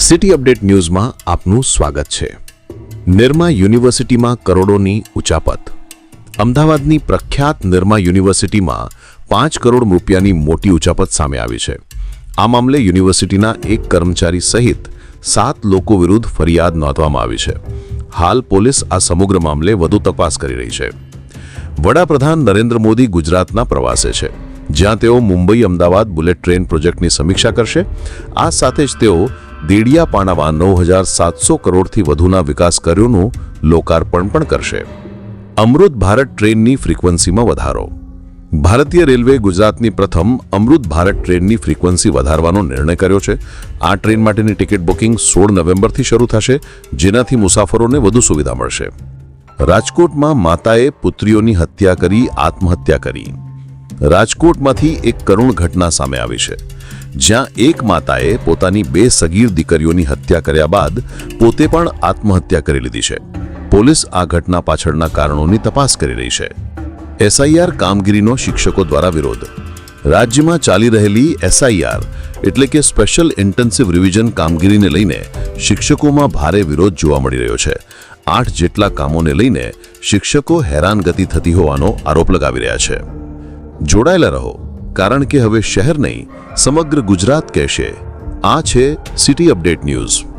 City update ન્યૂઝમાં આપનું સ્વાગત છે. નિરમા યુનિવર્સિટીમાં કરોડોની ઉચાપત. અમદાવાદની પ્રખ્યાત નિરમા યુનિવર્સિટીમાં પાંચ કરોડ રૂપિયાની મોટી ઉચાપત સામે આવી છે. આ મામલે યુનિવર્સિટીના એક કર્મચારી સહિત સાત લોકો વિરુદ્ધ ફરિયાદ નોંધવામાં આવી છે. હાલ પોલીસ આ સમગ્ર મામલે વધુ તપાસ કરી રહી છે. વડાપ્રધાન નરેન્દ્ર મોદી ગુજરાતના પ્રવાસે છે. જ્યાં તેઓ મુંબઈ અમદાવાદ બુલેટ ટ્રેન પ્રોજેક્ટની સમીક્ષા કરશે. આ સાથે જ તેઓ દેડિયાપાડામાં નવ હજાર સાતસો કરોડથી વધુના વિકાસ કાર્યોનું લોકાર્પણ પણ કરશે. અમૃત ભારત ટ્રેનની ફ્રીક્વન્સીમાં વધારો. ભારતીય રેલવે ગુજરાતની પ્રથમ અમૃત ભારત ટ્રેનની ફ્રીક્વન્સી વધારવાનો નિર્ણય કર્યો છે. આ ટ્રેન માટેની ટિકિટ બુકિંગ સોળ નવેમ્બરથી શરૂ થશે, જેનાથી મુસાફરોને વધુ સુવિધા મળશે. રાજકોટમાં માતાએ પુત્રીઓની હત્યા કરી, આત્મહત્યા કરી. રાજકોટમાંથી એક કરુણ ઘટના સામે આવી છે. જ્યાં એક માતાએ પોતાની બે સગીર દીકરીઓની હત્યા કર્યા બાદ પોતે પણ આત્મહત્યા કરી લીધી છે. પોલીસ આ ઘટના પાછળના કારણોની તપાસ કરી રહી છે. એસઆઈઆર કામગીરીનો શિક્ષકો દ્વારા વિરોધ. રાજ્યમાં ચાલી રહેલી એસઆઈઆર એટલે કે સ્પેશિયલ ઇન્ટેન્સિવ રિવિઝન કામગીરીને લઈને શિક્ષકોમાં ભારે વિરોધ જોવા મળી રહ્યો છે. આઠ જેટલા કામોને લઈને શિક્ષકો હેરાનગતિ થતી હોવાનો આરોપ લગાવી રહ્યા છે. જોડાયેલા રહો. કારણ કે હવે શહેર નહીં સમગ્ર ગુજરાત કહેશે. આ છે સિટી અપડેટ ન્યૂઝ.